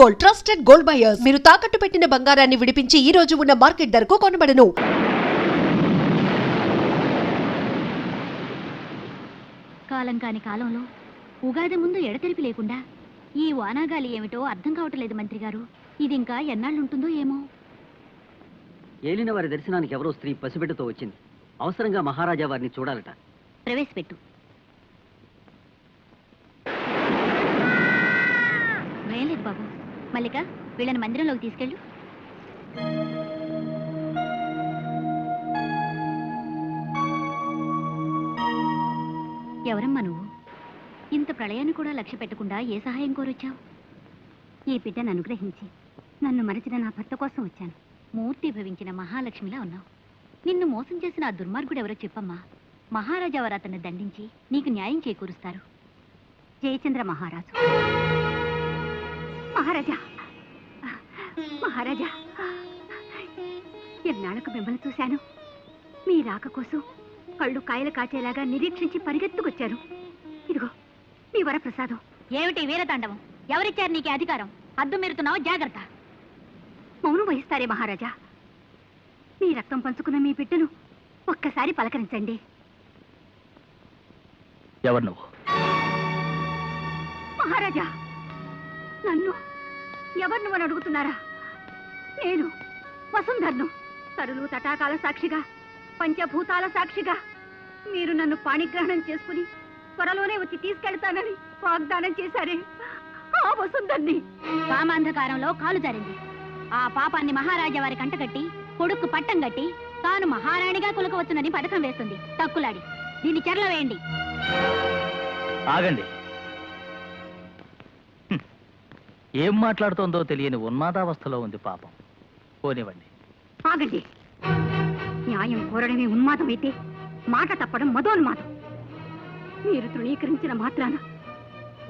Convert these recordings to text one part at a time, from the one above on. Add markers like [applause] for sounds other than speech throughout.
Gold trusted gold buyers మీరు తాకట్టు పెట్టిన బంగారాన్ని విడిపించి ఈ రోజు ఉన్న మార్కెట్ ధరకు కొనబడను. కాలం కాని కాలంలో ఉగాది ముందు ఎడతెరిపి లేకుండా ఈ వానాగాలి ఏమిటో అర్థం కావట్లేదు మంత్రి గారు. ఇది ఇంకా ఎన్నాళ్ళుంటుందో ఏమో. ఏలిన వారి దర్శనానికి ఎవరో స్త్రీ పసిబిడ్డతో వచ్చింది. అవసరంగా మహారాజా వారిని చూడాలట. ప్రవేశపెట్టు. వేయలేదు బాబు. మల్లిక వీళ్ళని మందిరంలోకి తీసుకెళ్ళు. ఎవరమ్మా నువ్వు? ఇంత ప్రళయాన్ని కూడా లక్ష్య పెట్టకుండా ఏ సహాయం కోరొచ్చావు? ఈ బిడ్డను అనుగ్రహించి నన్ను మరచిన నా భర్త కోసం వచ్చాను. మూర్తి భవించిన మహాలక్ష్మిలా ఉన్నావు. నిన్ను మోసం చేసిన ఆ దుర్మార్గుడు ఎవరో చెప్పమ్మా. మహారాజా వారు అతన్ని దండించి నీకు న్యాయం చేకూరుస్తారు. జయచంద్ర మహారాజు. మహారాజా. మహారాజా ఎన్నాళ్ళకు మిమ్మల్ని చూశాను? మీ రాక కోసం కళ్ళు కాయలు కాచేలాగా నిరీక్షించి పరిగెత్తుకొచ్చాను. ఇదిగో మీ వరప్రసాదం. ఏమిటి వీరతాండవం? ఎవరిచ్చారు నీకు అధికారం? అద్దు మీరుతున్నావు? జాగ్రత్త. మౌనం వహిస్తారే మహారాజా. మీ రక్తం పంచుకున్న మీ బిడ్డను ఒక్కసారి పలకరించండి. ఎవరు నువ్వు? మహారాజా! నన్ను ఎవరు నువ్వని అడుగుతున్నారా? నేను వసుంధర్ను. తరులు తటాకాల సాక్షిగా పంచభూతాల సాక్షిగా మీరు నన్ను పాణిగ్రహణం చేసుకుని త్వరలోనే వచ్చి తీసుకెళ్తానని వాగ్దానం చేశారే ఆ వసుంధర్ని. కామాంధకారంలో కాలు జారింది. ఆ పాపాన్ని మహారాజా వారి కంటగట్టి కొడుకు పట్టం కట్టి తాను మహారాణిగా కొలకవచ్చునని పథకం వేస్తుంది. తక్కులాడి దీన్ని చెరల వేయండి. ఆగండి. ఏం మాట్లాడుతోందో తెలియని ఉన్మాదావస్థలో ఉంది పాపం. పోనివ్వండి. ఆగండి. న్యాయం కోరడమే ఉన్మాదమైతే మాట తప్పడం మదోన్మాదం. మీరు తృణీకరించిన మాత్రాన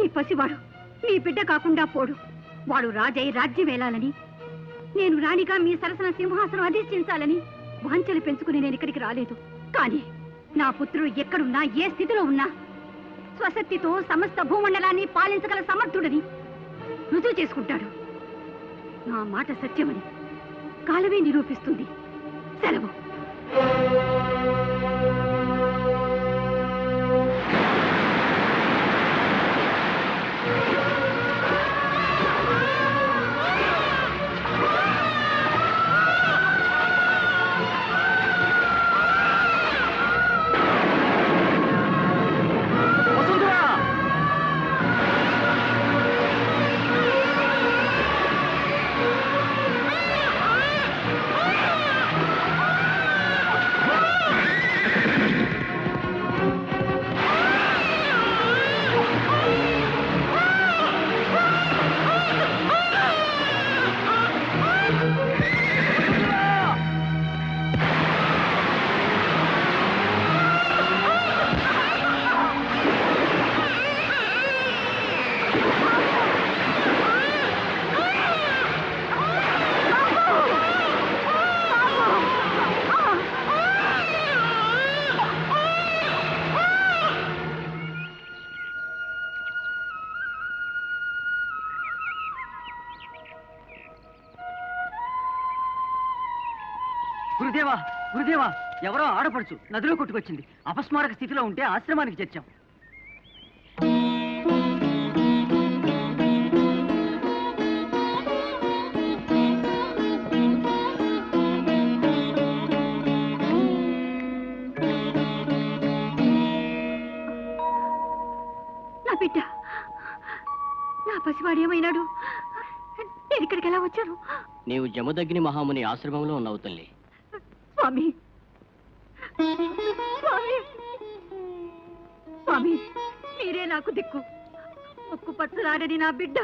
ఈ పసివాడు మీ బిడ్డ కాకుండా పోడు. వాడు రాజై రాజ్యం వేలాలని నేను రాణిగా మీ సరసన సింహాసనం అధిష్ఠించాలని వాంఛలు పెంచుకుని నేను ఇక్కడికి రాలేదు. కానీ నా పుత్రుడు ఎక్కడున్నా ఏ స్థితిలో ఉన్నా స్వశక్తితో సమస్త భూమండలాన్ని పాలించగల సమర్థుడని రుజువు చేసుకుంటాడు. నా మాట సత్యమని కాలమే నిరూపిస్తుంది. సెలవు. గురుదేవా గురుదేవా ఎవరో ఆడపడుచు నదిలో కొట్టుకొచ్చింది. అపస్మారక స్థితిలో ఉంటే ఆశ్రమానికి చేర్చాం. నా బిడ్డ నా పసివాడు ఏమైనాడు? నేను ఇక్కడికి ఎలా వచ్చాను? నీవు జమదగ్ని మహాముని ఆశ్రమంలో ఉన్నావు తల్లి. స్వామి. స్వామి. స్వామి మీరే నాకు దిక్కు. ముక్కు పచ్చలాడని నా బిడ్డ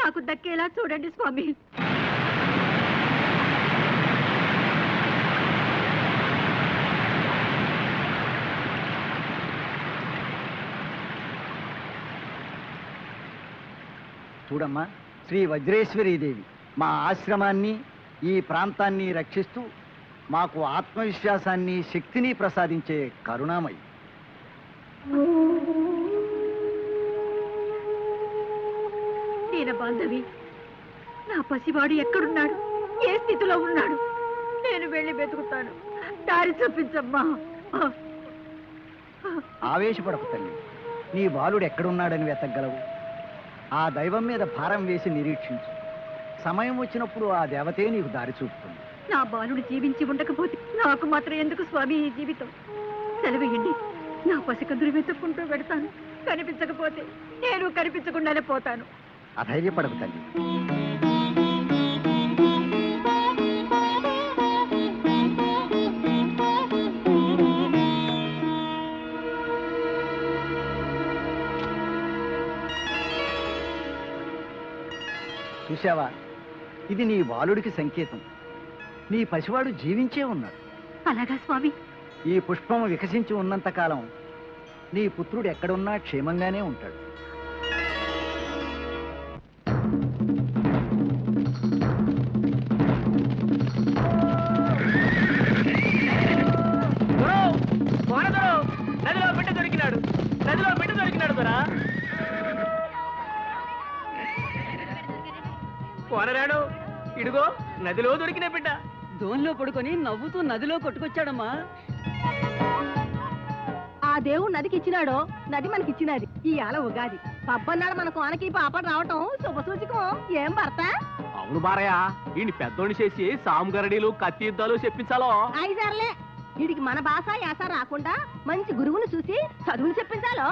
నాకు దక్కేలా చూడండి స్వామి. చూడమ్మా శ్రీ వజ్రేశ్వరీదేవి మా ఆశ్రమాన్ని ఈ ప్రాంతాన్ని రక్షిస్తూ మాకు ఆత్మవిశ్వాసాన్ని శక్తిని ప్రసాదించే కరుణామయి. దీన బాంధవి నా పసివాడు ఎక్కడున్నాడు? ఏ స్థితిలో ఉన్నాడు? నేను వెళ్ళి వెతుకుతాను. దారి చూపించమ్మా. ఆవేశపడకు తల్లి. నీ బాలుడు ఎక్కడున్నాడని వెతకగలవు. ఆ దైవం మీద భారం వేసి నిరీక్షించు. సమయం వచ్చినప్పుడు ఆ దేవతే నీకు దారి చూపుతుంది. నా బాలుడు జీవించి ఉండకపోతే నాకు మాత్రం ఎందుకు స్వామి ఈ జీవితం? సెలవేయండి నా పసికందులు వెతుక్కుంటూ పెడతాను కనిపించకపోతే నేను కనిపించకుండానే పోతాను. అధైర్యపడదు తల్లి. చూశావా? ఇది నీ బాలుడికి సంకేతం. నీ పసివాడు జీవించే ఉన్నాడు. అలాగా స్వామి. ఈ పుష్పం వికసించి ఉన్నంత కాలం నీ పుత్రుడు ఎక్కడున్నా క్షేమంగానే ఉంటాడు. నదిలో బిడ్డ దొరికినాడు నదిలో బిడ్డ దొరికినాడు దొరా ఇడుగో నదిలో దొరికిన బిడ్డ దోన్లో పడుకొని నవ్వుతూ నదిలో కొట్టుకొచ్చాడమ్మా. ఆ దేవుడు నదికి ఇచ్చినాడో నది మనకి ఇచ్చినది ఈ ఆల ఉగాది. పబ్బన్నాడు మన కోనకి పాప రావటం శుభ సూచకం ఏం భర్త? అవును బారయ్య ఈయన పెద్దోని చేసి సాముగరడీలు కత్తి యుద్ధాలు చెప్పించాలో. ఐదారులే వీడికి మన భాష యాస రాకుండా మంచి గురువుని చూసి చదువుని చెప్పించాలో?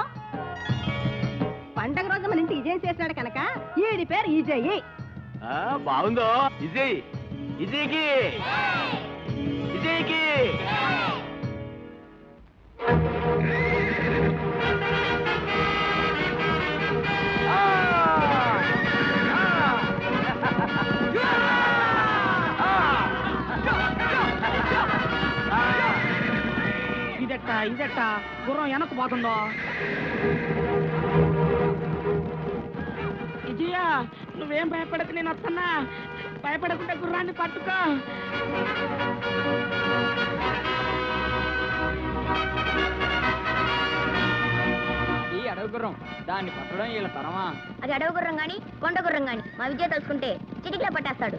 పండగ రోజు మన ఇంటి ఇజయం చేసినాడు కనుక ఈడి పేరు ఈజయ్యి బాగుందో? విజయ్ ఇదికి. ఇదికి. ఇదెట్ట ఇదెట్ట? గుర్రం వెనక్కు పోతుందో? విజయ నువ్వేం భయపడితే నేను వస్తున్నా. భయపడకుండా గుర్రాన్ని పట్టుకో. ఈ అడవి గుర్రం దాన్ని పట్టడం వీళ్ళ తరమా? అది అడవి గుర్రం గాని కొండ గుర్రం గాని. మా విజయ తలుచుకుంటే చిటికలో పట్టేస్తాడు.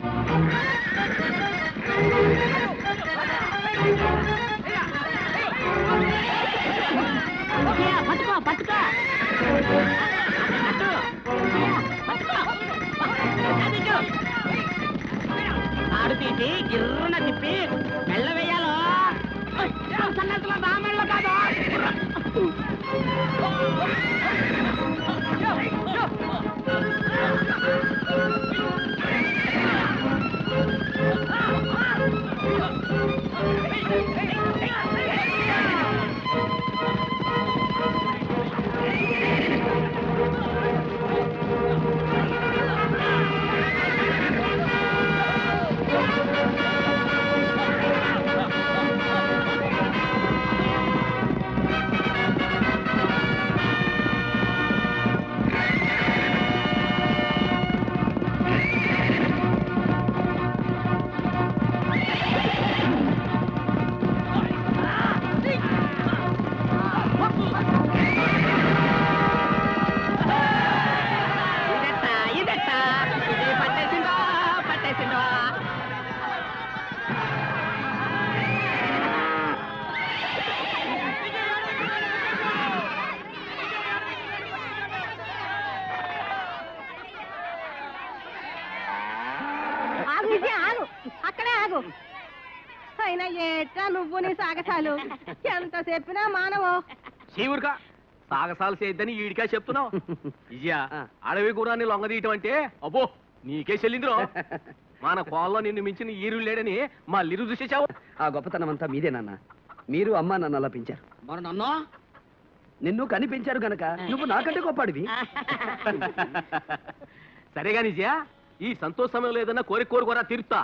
ఆగు అయినా ఏటా నువ్వు నీ సాగసాలు? ఎంత చెప్పినా మానవు? సాగసాలు చేయొద్దని ఈడికా చెప్తున్నావు? విజయ అడవి గుర్రాన్ని లొంగదీయటం అంటే అబ్బో నీకే చెల్లిందిరో? మన కోల్లో నిన్ను మించిన ఈరు లేడని మా లిరు చూసేసావు ఆ గొప్పతనం అంతా మీదే నాన్న. మీరు అమ్మ నన్ను అలా పెంచారు. మరి నన్ను? నిన్ను కనిపించారు గనక నువ్వు నాకంటే గొప్పడివి సరేగా నిజయా ఈ సంతోష సమయంలో ఏదన్నా కోరిక కోరుకోరా తీరుతా.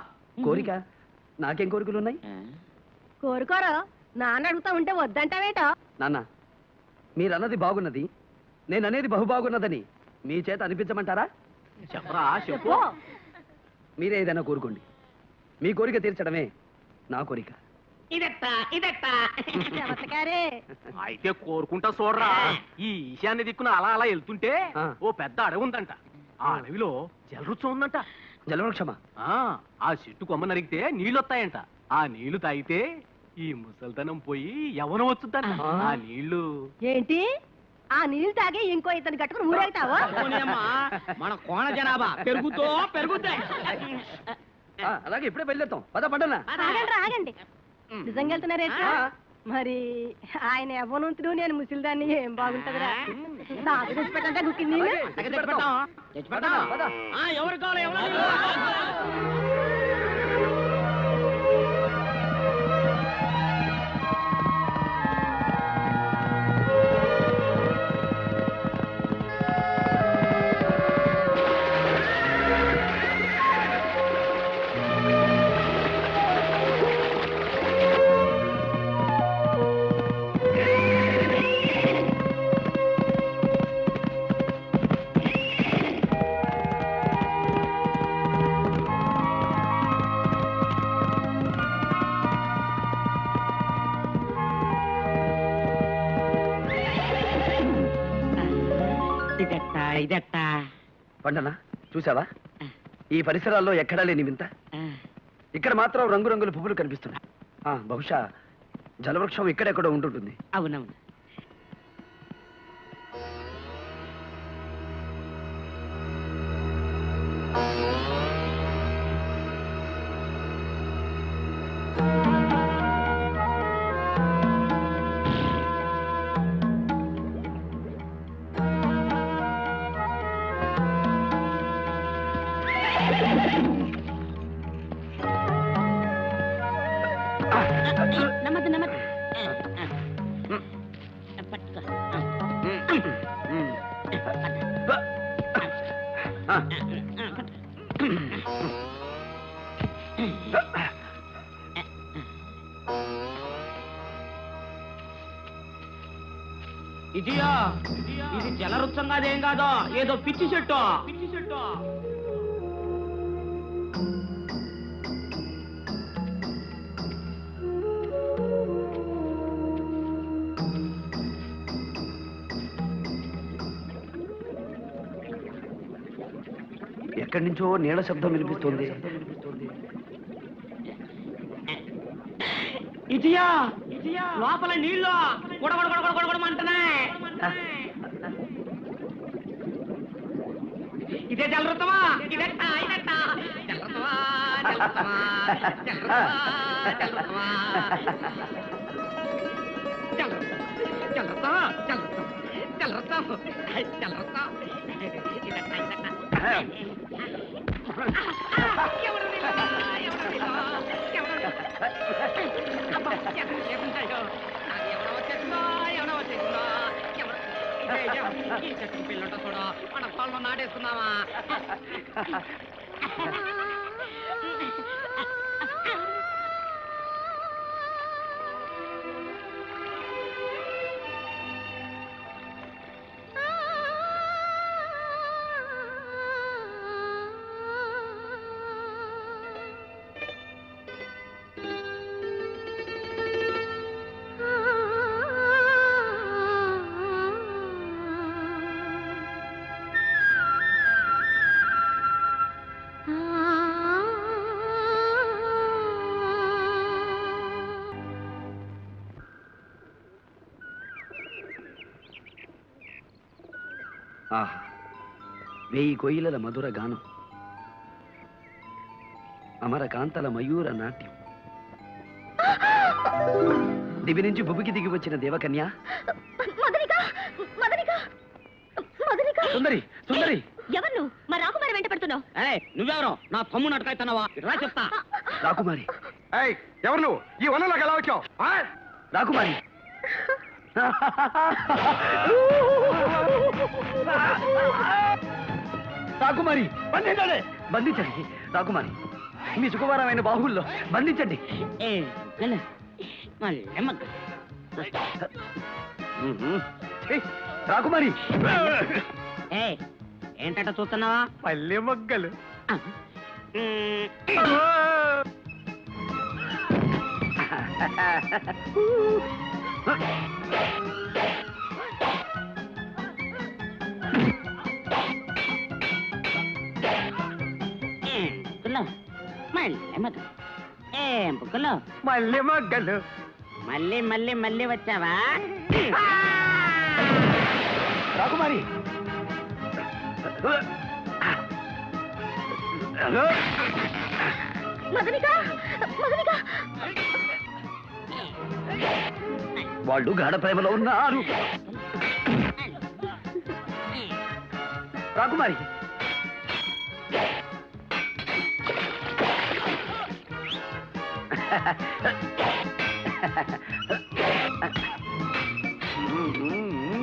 కోరిక? నాకేం కోరికలు ఉన్నాయి కోరుకోరు. నాన్న అడుగుతా ఉంటే వద్దంటావేటో? నాన్న మీరన్నది బాగున్నది నేననేది బహు బాగున్నదని మీ చేత అనిపించమంటారా? చెప్పరా చెప్పు. మీరే ఏదైనా కోరుకోండి. మీ కోరిక తీర్చడమే నా కోరిక. ఇదెట్ట ఇదెట్ట. చమత్కారే అయితే కోరుకుంటా చూడరా. ఈ ఈశాన్య దిక్కున అలా అలా వెళ్తుంటే ఆ. ఓ పెద్ద అడవి ఉందంట. ఆ అడవిలో జలరుచ్చం ఉందంట. జలవృక్షమా? ఆ ఆ చెట్టు కొమ్మ నరిగితే నీళ్ళు వస్తాయంట ఆ నీళ్ళు తాగితే ఈ ముసల్తనం పోయి ఎవరు వచ్చుద్దంట. ఆ నీళ్ళు ఏంటి? ఆ నీళ్ళు తాగి ఇంకో ఇతను కట్టుకుని ఊరేగుతావా మన కోణ జనాభా పెరుగుతో పెరుగుతాయి. ఆ, అలాగే ఇప్పుడే బయలుదేరుతాం. పద పండనా ఆగండి ఆగండి. నిజంగా వెళ్తున్నారేంటి మరి ఆయన యవ్వనంతుడు నేను ముసిలిదాన్ని ఏం బాగుంటదిరా? నాకు తెచ్చిపెట్టంటే గుక్కింది తెచ్చిపెడతాం. తెచ్చిపెడతాం. ఆ, ఎవరు కావాలి ఎవరు? ఇదెట్ట? పండనా చూసావా ఈ పరిసరాల్లో ఎక్కడా లేని వింత. ఇక్కడ మాత్రం రంగురంగుల పువ్వులు కనిపిస్తున్నాయి. బహుశా జలవృక్షం ఇక్కడెక్కడో ఉంటుంటుంది. అవునవును. ఇదియా ఇది జలవృక్షం కాదేం కాదో? ఏదో పిచ్చి చెట్టు. పిచ్చి చెట్టు. ఎక్కడి నుంచో నీళ్ళ శబ్దం వినిపిస్తుంది. ఇదియా లోపల నీళ్ళు గుడగొడ ఇదే జలవృత్తమా? ఇదెట్టా ఎవరు ఎవరు ఎవరు ఈ చెట్టు పిల్లుంట చూడ మన పొలంలో నాటేసుకుందామా ఆహా వేయి కొయ్యల మధుర గానం. అమర కాంతల మయూర నాట్యం. దివి నుంచి భూమికి దిగి వచ్చిన దేవకన్య? మదనిక మదనిక మదనిక సుందరి సుందరి. ఎవరు? నువ్వు మా రాకుమారి వెంట పడుతున్నావు. ఏయ్, నువ్వెవరో? నా రా చెప్తా. రాకుమారి. ఎవరు నువ్వు? ఈ వనంలోకి ఎలా వచ్చావు? రాకుమారి. [laughs] రాకుమారి బంధించండి. బంధించండి రాకుమారి. మీ సుకుమారమైన బాహుల్లో బంధించండి. రాకుమారి. ఏంటట చూస్తున్నావా? పల్లె మొగ్గలు. [laughs] మళ్ళీ మొదలు ఏం బుక్కులు మళ్ళీ మొగ్గలు మళ్ళీ మళ్ళీ మళ్ళీ వచ్చావా? రాకుమారి. వాళ్ళు గాఢ ప్రేమలో ఉన్నారు. రాకుమారి. [laughs] hum, hum, hum.